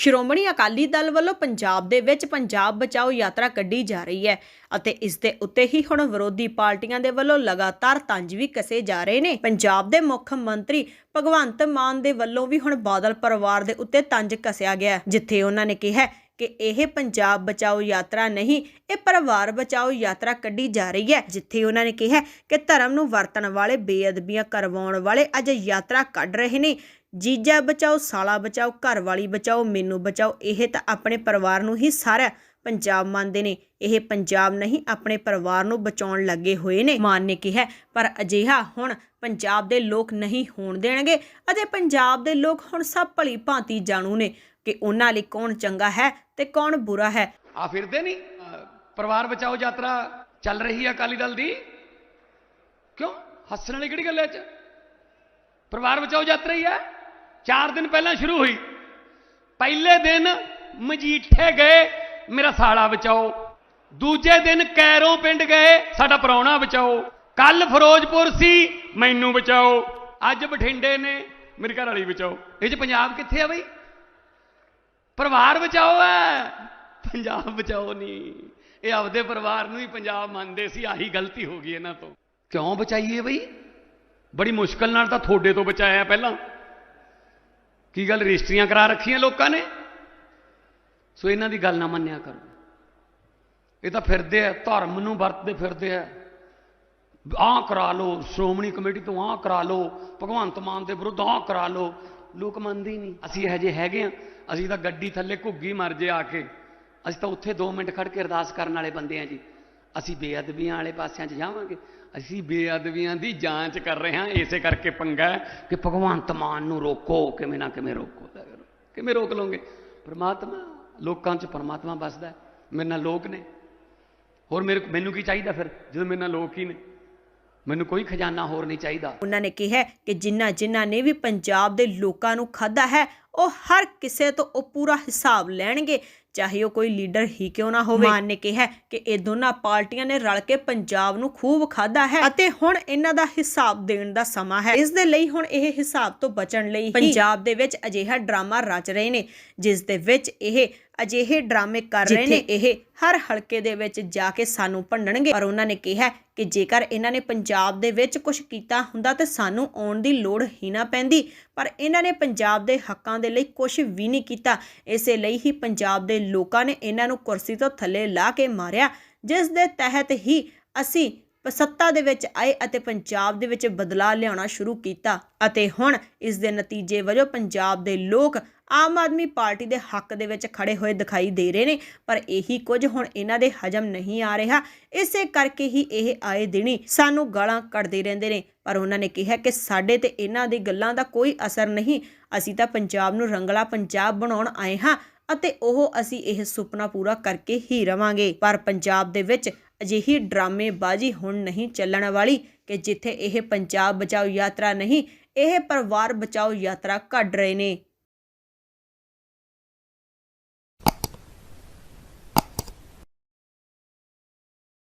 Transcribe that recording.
ਸ਼੍ਰੋਮਣੀ ਅਕਾਲੀ ਦਲ ਵੱਲੋਂ ਪੰਜਾਬ ਦੇ ਵਿੱਚ ਪੰਜਾਬ ਬਚਾਓ ਯਾਤਰਾ ਕੱਢੀ ਜਾ ਰਹੀ ਹੈ ਅਤੇ ਇਸ ਦੇ ਉੱਤੇ ਹੀ ਹੁਣ ਵਿਰੋਧੀ ਪਾਰਟੀਆਂ ਦੇ ਵੱਲੋਂ ਲਗਾਤਾਰ ਤੰਜ ਵੀ ਕਸੇ ਜਾ ਰਹੇ ਨੇ। ਪੰਜਾਬ ਦੇ ਮੁੱਖ ਮੰਤਰੀ ਭਗਵੰਤ ਮਾਨ ਦੇ ਵੱਲੋਂ ਵੀ ਹੁਣ ਬਾਦਲ ਪਰਿਵਾਰ ਦੇ ਉੱਤੇ ਤੰਜ ਕਸਿਆ ਗਿਆ ਜਿੱਥੇ ਉਹਨਾਂ ਨੇ ਕਿਹਾ ਕਿ ਇਹ ਪੰਜਾਬ ਬਚਾਓ ਯਾਤਰਾ ਨਹੀਂ, ਇਹ ਪਰਿਵਾਰ ਬਚਾਓ ਯਾਤਰਾ ਕੱਢੀ ਜਾ ਰਹੀ ਹੈ, ਜਿੱਥੇ ਉਹਨਾਂ ਨੇ ਕਿਹਾ ਕਿ ਧਰਮ ਨੂੰ ਵਰਤਣ ਵਾਲੇ ਬੇਅਦਬੀਆਂ ਕਰਵਾਉਣ ਵਾਲੇ ਅੱਜ ਯਾਤਰਾ ਕੱਢ ਰਹੇ ਨੇ। ਜੀਜਾ ਬਚਾਓ, ਸਾਲਾ ਬਚਾਓ ਘਰ ਵਾਲੀ ਬਚਾਓ, ਮੈਨੂੰ ਬਚਾਓ, ਇਹ ਤਾਂ ਆਪਣੇ ਪਰਿਵਾਰ ਨੂੰ ਹੀ ਸਾਰਾ ਪੰਜਾਬ ਮੰਨਦੇ ਨੇ। ਇਹ ਪੰਜਾਬ ਨਹੀਂ, ਆਪਣੇ ਪਰਿਵਾਰ ਨੂੰ ਬਚਾਉਣ ਲੱਗੇ ਹੋਏ ਨੇ, ਮਾਨ ਨੇ ਕਿਹਾ। ਪਰ ਅਜਿਹਾ ਹੁਣ ਪੰਜਾਬ ਦੇ ਲੋਕ ਨਹੀਂ ਹੋਣ ਦੇਣਗੇ ਅਤੇ ਪੰਜਾਬ ਦੇ ਲੋਕ ਹੁਣ ਸਭ ਭਲੀ ਭਾਂਤੀ ਜਾਣੂ ਨੇ ਕਿ ਉਹਨਾਂ ਲਈ ਕੌਣ ਚੰਗਾ ਹੈ ਤੇ ਕੌਣ ਬੁਰਾ ਹੈ। ਆ ਫਿਰਦੇ ਨਹੀਂ ਪਰਿਵਾਰ ਬਚਾਓ ਯਾਤਰਾ ਚੱਲ ਰਹੀ ਹੈ ਅਕਾਲੀ ਦਲ ਦੀ? ਕਿਉਂ? ਹੱਸਣ ਵਾਲੀ ਕਿਹੜੀ ਗੱਲ ਹੈ ਚ? ਪਰਿਵਾਰ ਬਚਾਓ ਯਾਤਰਾ ਹੀ ਹੈ 4 ਦਿਨ ਪਹਿਲਾਂ ਸ਼ੁਰੂ ਹੋਈ। ਪਹਿਲੇ ਦਿਨ ਮਜੀਠੇ ਗਏ। ਮੇਰਾ ਸਾਲਾ ਬਚਾਓ। ਦੂਜੇ ਦਿਨ ਕੈਰੋਂ ਪਿੰਡ ਗਏ, ਸਾਡਾ ਪ੍ਰਾਹੁਣਾ ਬਚਾਓ। ਕੱਲ ਫਿਰੋਜ਼ਪੁਰ ਸੀ, ਮੈਨੂੰ ਬਚਾਓ। ਅੱਜ ਬਠਿੰਡੇ ਨੇ ਮੇਰੀ ਘਰ ਵਾਲੀ ਬਚਾਓ। ਇਹ ਚ ਪੰਜਾਬ ਕਿੱਥੇ ਆ ਬਈ? ਪਰਿਵਾਰ ਬਚਾਓ ਹੈ ਪੰਜਾਬ ਬਚਾਓ ਨਹੀਂ ਇਹ ਆਪਦੇ ਪਰਿਵਾਰ ਨੂੰ ਹੀ ਪੰਜਾਬ ਮੰਨਦੇ ਸੀ, ਆਹੀ ਗਲਤੀ ਹੋ ਗਈ ਇਹਨਾਂ ਤੋਂ। ਕਿਉਂ ਬਚਾਈਏ ਬਈ? ਬੜੀ ਮੁਸ਼ਕਲ ਨਾਲ ਤਾਂ ਤੁਹਾਡੇ ਤੋਂ ਬਚਾਇਆ ਪਹਿਲਾਂ। ਕੀ ਗੱਲ ਰਜਿਸਟਰੀਆਂ ਕਰਾ ਰੱਖੀਆਂ ਲੋਕਾਂ ਨੇ? ਸੋ ਇਹਨਾਂ ਦੀ ਗੱਲ ਨਾ ਮੰਨਿਆ ਕਰੋ। ਇਹ ਤਾਂ ਫਿਰਦੇ ਆ, ਧਰਮ ਨੂੰ ਵਰਤਦੇ ਫਿਰਦੇ ਆ। ਆਹ ਕਰਾ ਲਓ, ਸ਼੍ਰੋਮਣੀ ਕਮੇਟੀ ਤੋਂ ਆਹ ਕਰਾ ਲਓ, ਭਗਵੰਤ ਮਾਨ ਦੇ ਵਿਰੁੱਧ ਆਹ ਕਰਾ ਲਓ। ਲੋਕ ਮੰਨਦੇ ਹੀ ਨਹੀਂ। ਅਸੀਂ ਇਹੋ ਜਿਹੇ ਹੈਗੇ ਆ, ਅਸੀਂ ਤਾਂ ਗੱਡੀ ਥੱਲੇ ਘੁੱਗੀ ਮਰ ਜੇ ਆ ਕੇ। ਅਸੀਂ ਤਾਂ ਉੱਥੇ 2 ਮਿੰਟ ਖੜ ਕੇ ਅਰਦਾਸ ਕਰਨ ਵਾਲੇ ਬੰਦੇ ਆ ਜੀ। ਅਸੀਂ ਬੇਅਦਬੀਆਂ ਵਾਲੇ ਪਾਸਿਆਂ 'ਚ ਜਾਵਾਂਗੇ। ਅਸੀਂ ਬੇਅਦਬੀਆਂ ਦੀ ਜਾਂਚ ਕਰ ਰਹੇ ਹਾਂ, ਇਸੇ ਕਰਕੇ ਪੰਗਾ ਕਿ ਭਗਵੰਤ ਮਾਨ ਨੂੰ ਰੋਕੋ, ਕਿਵੇਂ ਨਾ ਕਿਵੇਂ ਰੋਕੋ। ਕਿਵੇਂ ਰੋਕ ਲਓਗੇ? ਪ੍ਰਮਾਤਮਾ ਲੋਕਾਂ 'ਚ ਪਰਮਾਤਮਾ ਵੱਸਦਾ ਮੇਰੇ ਨਾਲ ਲੋਕ ਨੇ। ਹੋਰ ਮੇਰੇ ਮੈਨੂੰ ਕੀ ਚਾਹੀਦਾ ਫਿਰ? ਜਦੋਂ ਮੇਰੇ ਨਾਲ ਲੋਕ ਹੀ ਨੇ। ਮੈਨੂੰ ਕੋਈ ਖਜ਼ਾਨਾ ਹੋਰ ਨਹੀਂ ਚਾਹੀਦਾ। ਉਹਨਾਂ ਨੇ ਕਿਹਾ ਕਿ ਜਿਨ੍ਹਾਂ ਜਿਨ੍ਹਾਂ ਨੇ ਵੀ ਪੰਜਾਬ ਦੇ ਲੋਕਾਂ ਨੂੰ ਖਾਦਾ ਹੈ, ਉਹ ਹਰ ਕਿਸੇ ਤੋਂ ਉਹ ਪੂਰਾ ਹਿਸਾਬ ਲੈਣਗੇ। ਚਾਹੇ ਉਹ ਕੋਈ ਲੀਡਰ ਹੀ ਕਿਉਂ ਨਾ ਹੋਵੇ। ਮਾਨ ਨੇ ਕਿਹਾ ਕਿ ਇਹ ਦੋਨਾਂ ਪਾਰਟੀਆਂ ਨੇ ਰਲ ਕੇ ਪੰਜਾਬ ਨੂੰ ਖੂਬ ਖਾਦਾ ਹੈ ਅਤੇ ਹੁਣ ਇਹਨਾਂ ਦਾ ਹਿਸਾਬ ਦੇਣ ਦਾ ਸਮਾਂ ਹੈ। ਇਸ ਦੇ ਲਈ ਹੁਣ ਇਹ ਹਿਸਾਬ ਤੋਂ ਬਚਣ ਲਈ ਪੰਜਾਬ ਦੇ ਵਿੱਚ ਅਜਿਹਾ ਡਰਾਮਾ ਰਚ ਰਹੇ ਨੇ ਜਿਸ ਦੇ ਵਿੱਚ ਇਹ ਅਜਿਹੇ ਡਰਾਮੇ ਕਰ ਰਹੇ ਨੇ। ਇਹ ਹਰ ਹਲਕੇ ਦੇ ਵਿੱਚ ਜਾ ਕੇ ਸਾਨੂੰ ਭੰਡਣਗੇ। ਪਰ ਉਹਨਾਂ ਨੇ ਕਿਹਾ ਕਿ ਜੇਕਰ ਇਹਨਾਂ ਨੇ ਪੰਜਾਬ ਦੇ ਵਿੱਚ ਕੁਝ ਕੀਤਾ ਹੁੰਦਾ ਤੇ ਸਾਨੂੰ ਆਉਣ ਦੀ ਲੋੜ ਹੀ ਨਾ ਪੈਂਦੀ। ਪਰ ਇਹਨਾਂ ਨੇ ਪੰਜਾਬ ਦੇ ਹੱਕਾਂ ਦੇ ਲਈ ਕੁਝ ਵੀ ਨਹੀਂ ਕੀਤਾ। ਇਸੇ ਲਈ ਹੀ ਪੰਜਾਬ ਦੇ ਲੋਕਾਂ ਨੇ ਇਹਨਾਂ ਨੂੰ ਕੁਰਸੀ ਤੋਂ ਥੱਲੇ ਲਾ ਕੇ ਮਾਰਿਆ, ਜਿਸ ਦੇ ਤਹਿਤ ਹੀ ਅਸੀਂ ਸੱਤਾ ਦੇ ਵਿੱਚ ਆਏ ਅਤੇ ਪੰਜਾਬ ਦੇ ਵਿੱਚ ਬਦਲਾਅ ਲਿਆਉਣਾ ਸ਼ੁਰੂ ਕੀਤਾ ਅਤੇ ਹੁਣ ਇਸ ਦੇ ਨਤੀਜੇ ਵਜੋਂ ਪੰਜਾਬ ਦੇ ਲੋਕ ਆਮ ਆਦਮੀ ਪਾਰਟੀ ਦੇ ਹੱਕ ਦੇ ਵਿੱਚ ਖੜੇ ਹੋਏ ਦਿਖਾਈ ਦੇ ਰਹੇ ਨੇ, ਪਰ ਇਹੀ ਕੁਝ ਹੁਣ ਇਹਨਾਂ ਦੇ ਹਜਮ ਨਹੀਂ ਆ ਰਿਹਾ। ਇਸੇ ਕਰਕੇ ਹੀ ਇਹ ਆਏ ਦਿਨੀ ਸਾਨੂੰ ਗਾਲਾਂ ਕੱਢਦੇ ਰਹਿੰਦੇ ਨੇ, ਪਰ ਉਹਨਾਂ ਨੇ ਕਿਹਾ ਕਿ ਸਾਡੇ ਤੇ ਇਹਨਾਂ ਦੀ ਗੱਲਾਂ ਦਾ ਕੋਈ ਅਸਰ ਨਹੀਂ। ਅਸੀਂ ਤਾਂ ਪੰਜਾਬ ਨੂੰ ਰੰਗਲਾ ਪੰਜਾਬ ਬਣਾਉਣ ਆਏ ਹਾਂ ਅਤੇ ਉਹ ਅਸੀਂ ਇਹ ਸੁਪਨਾ ਪੂਰਾ ਕਰਕੇ ਹੀ ਰਵਾਂਗੇ। ਪਰ ਪੰਜਾਬ ਦੇ ਵਿੱਚ ਅਜਿਹੀ ਡਰਾਮੇਬਾਜ਼ੀ ਹੁਣ ਨਹੀਂ ਚੱਲਣ ਵਾਲੀ ਕਿ ਜਿੱਥੇ ਇਹ ਪੰਜਾਬ ਬਚਾਓ ਯਾਤਰਾ ਨਹੀਂ, ਇਹ ਪਰਿਵਾਰ ਬਚਾਓ ਯਾਤਰਾ ਕੱਢ ਰਹੇ ਨੇ।